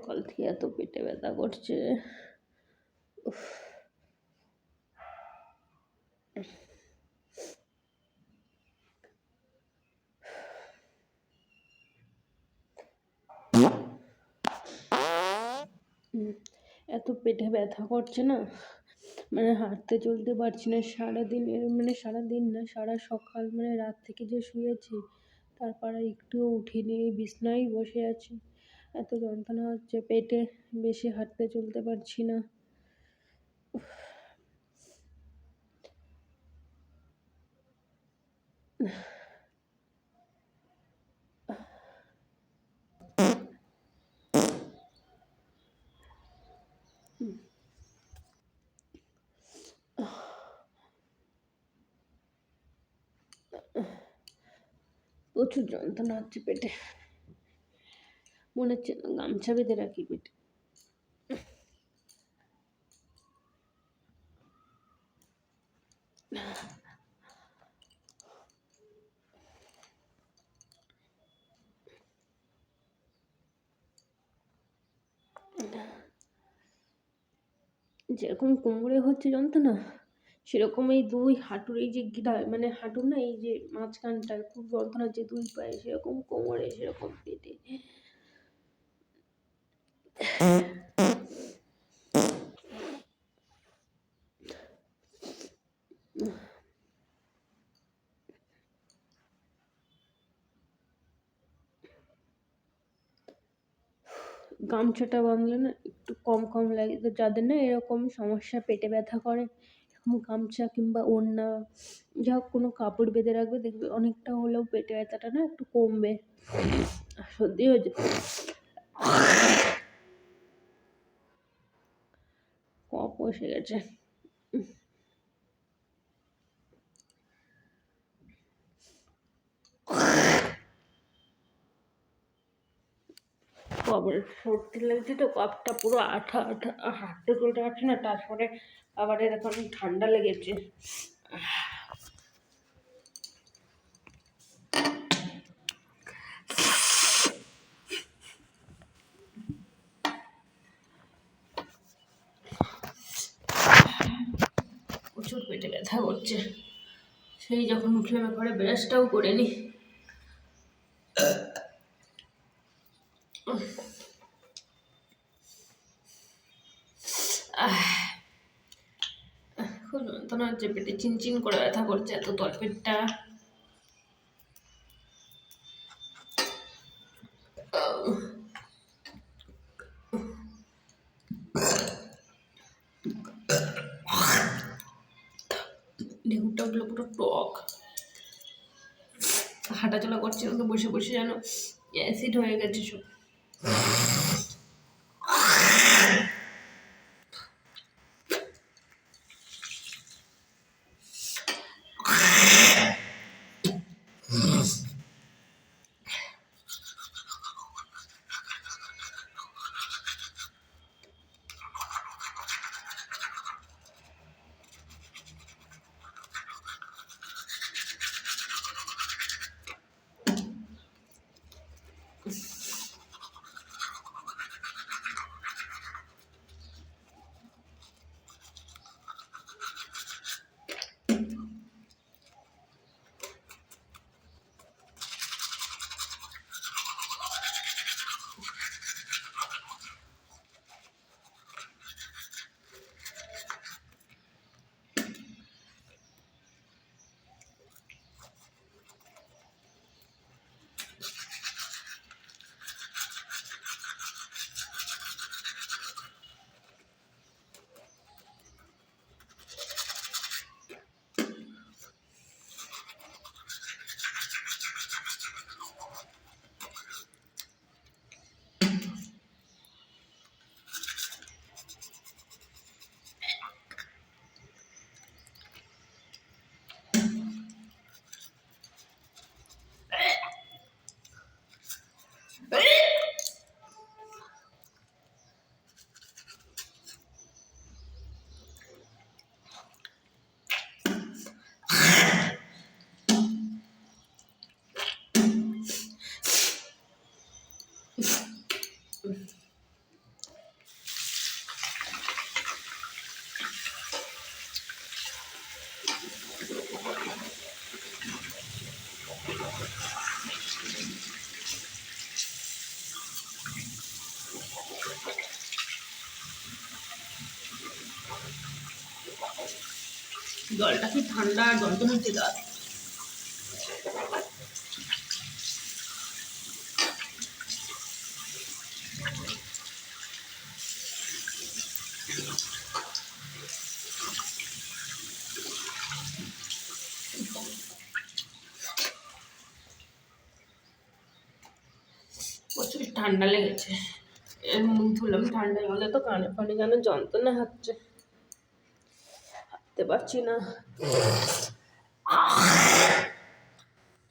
সকাল থেকে এত পেটে ব্যথা করছে। এত পেটে ব্যথা করছে না? মানে হাঁটতে চলতে পারছি না। সারাদিন মানে সারাদিন না, সারা সকাল মানে রাত থেকে যে শুয়েছি, তারপর একটুও উঠিনি বিছনায় বসে আছি। এত যন্ত্রণা হচ্ছে পেটে বেশি হাঁটতে চলতে পারছি না। প্রচুর যন্ত্রণা হচ্ছে পেটে। মনে হচ্ছে গামছা বেঁধে রাখি পেটে যেরকম কোমরে হচ্ছে যন্ত্রণা, সেরকম এই দুই হাঁটুর এই যে গিরা মানে হাঁটুর না এই যে মাঝখানটায় খুব যন্ত্রণা হচ্ছে দুই পায়ে সেরকম কোমরে সেরকম পেটে গামছাটা বাঁধলে না একটু কম কম লাগে। তো যাদের না এরকম সমস্যা পেটে ব্যথা করে গামছা কিংবা ওড়না, যা হোক কোনো কাপড় বেঁধে রাখবে, দেখবে অনেকটা হলেও পেটে ব্যথাটা না একটু কমবে। আর সর্দি হয়েছে কফ বসে গেছে। কবে? সর্দি লাগছে তো কফটা পুরো আঠা আঠা হাঁটতে চলতে পারছি না, তারপরে আবার এরকম ঠান্ডা লেগেছে। প্রচুর পেটে ব্যথা করছে। সেই যখন উঠলাম, একবারে ব্রাশটাও করে নি খুব যন্ত্রণা হচ্ছে পেটে চিনচিন করে ব্যথা করছে এত তলপেটটা উঠল পুরো টক। হাঁটাচলা করছে বসে বসে যেন অ্যাসিড হয়ে গেছে সব। জলটা খুব ঠান্ডা জল তো নিচে দেওয়া ঠান্ডা লেগেছে। মুখ ধুলাম ঠান্ডা জলে তো কানে ফানে যেন যন্ত্রণা হচ্ছে। হাঁটতে পারছি না।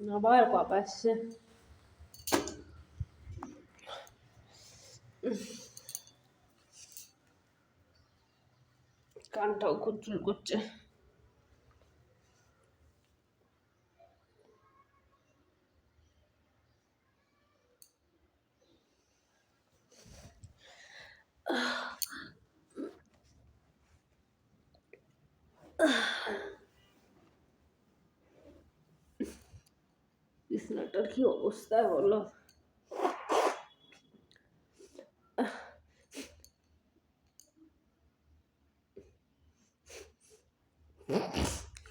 আবার কপ আসছে। কানটাও খুব চুল করছে। বিছানাটার কি অবস্থা হলো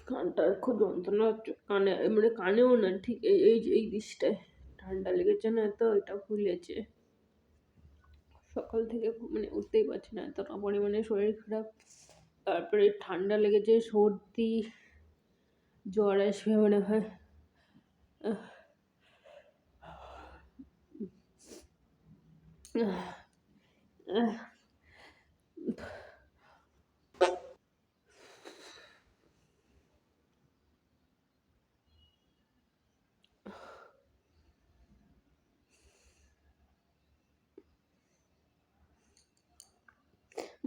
কানটার খুব যন্ত্রণা হচ্ছে। কানে মানে কানেও না, ঠিক এই এই এই দিকটায় ঠান্ডা লেগেছে না তো এটা ফুলেছে। সকাল থেকে মানে উঠতেই পারছি না এতটা পরিমাণে শরীর খারাপ। তারপরে ঠান্ডা লেগেছে, সর্দি, জ্বর আসবে মনে হয়। 嗯，嗯，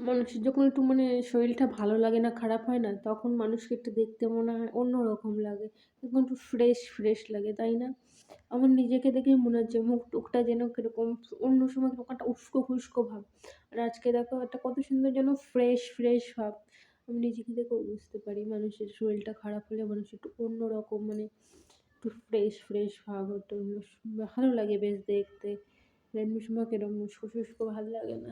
মানুষের যখন একটু মানে শরীরটা ভালো লাগে না, খারাপ হয় না, তখন মানুষকে একটু দেখতে মনে হয় অন্য রকম লাগে। তখন একটু ফ্রেশ ফ্রেশ লাগে, তাই না? আমার নিজেকে দেখেই মনে হচ্ছে মুখ টুকটা যেন কীরকম অন্য সময় কীরকম একটা উস্কো খুস্কো ভাব। আর আজকে দেখো একটা কত সুন্দর যেন ফ্রেশ ফ্রেশ ভাব। আমি নিজেকে দেখেও বুঝতে পারি মানুষের শরীরটা খারাপ হলে মানুষ একটু অন্য রকম মানে একটু ফ্রেশ ফ্রেশ ভাব, একটু ভালো লাগে বেশ দেখতে। এমনি সময় কীরকম শুষ্কো ভালো লাগে না।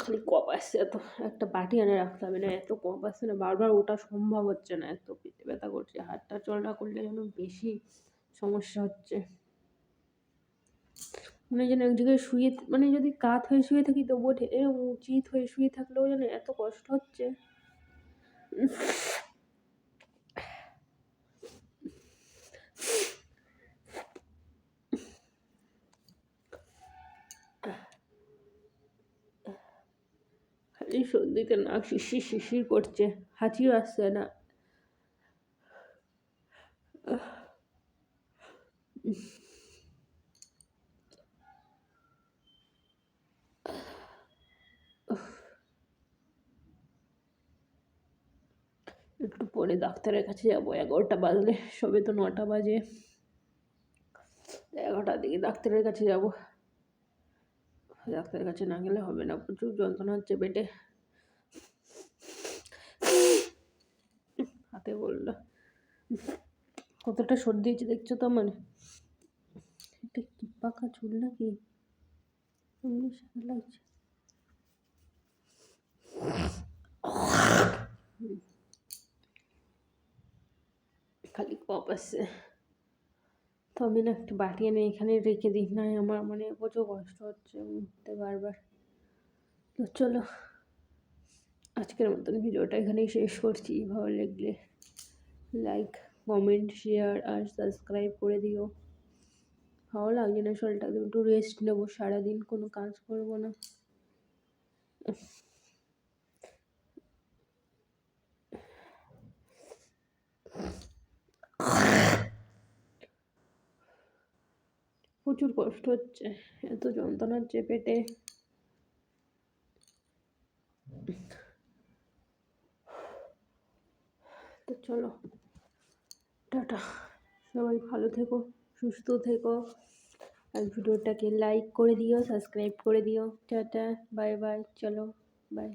খালি কপ আসছে, এত, একটা বাটি এনে রাখতে হবে না, এত কপ আসছে না, বারবার ওটা সম্ভব হচ্ছে না, এত পেটে ব্যথা করছে, হাতটা চলটা করলে যেন বেশি সমস্যা হচ্ছে। মানে যেন এক জায়গায় শুয়ে মানে যদি কাত হয়ে শুয়ে থাকি তবুও এরকম উচিত হয়ে শুয়ে থাকলেও যেন এত কষ্ট হচ্ছে। খালি সর্দিতে নাক শিশির শিশির করছে হাঁচিও আসছে না। একটু পরে ডাক্তারের কাছে যাব। এগারোটা বাজলে, সবে তো নটা বাজে। এগারোটার দিকে ডাক্তারের কাছে যাব। ডাক্তারের কাছে না গেলে হবে না, প্রচুর যন্ত্রণা হচ্ছে পেটে। হাতে বলল। কতটা সর্দি হয়েছে দেখছ তো এটা কি পাকা চুল নাকি? লাগছে। আছে তো আমি না একটু বাটি এনে এখানে রেখে দিই, না আমার মানে প্রচুর কষ্ট হচ্ছে উঠতে বারবার তো চলো, আজকের মতন ভিডিওটা এখানেই শেষ করছি। ভালো লাগলে লাইক কমেন্ট শেয়ার আর সাবস্ক্রাইব করে দিও। ভালো লাগছে না শরীরটা একটু রেস্ট নেব, সারাদিন কোনো কাজ করব না। প্রচুর কষ্ট হচ্ছে, এত যন্ত্রণা হচ্ছে পেটে। তো চলো, টাটা। সবাই ভালো থেকো, সুস্থ থেকো। আর ভিডিওটাকে লাইক করে দিও সাবস্ক্রাইব করে দিও। টাটা বাই বাই চলো বাই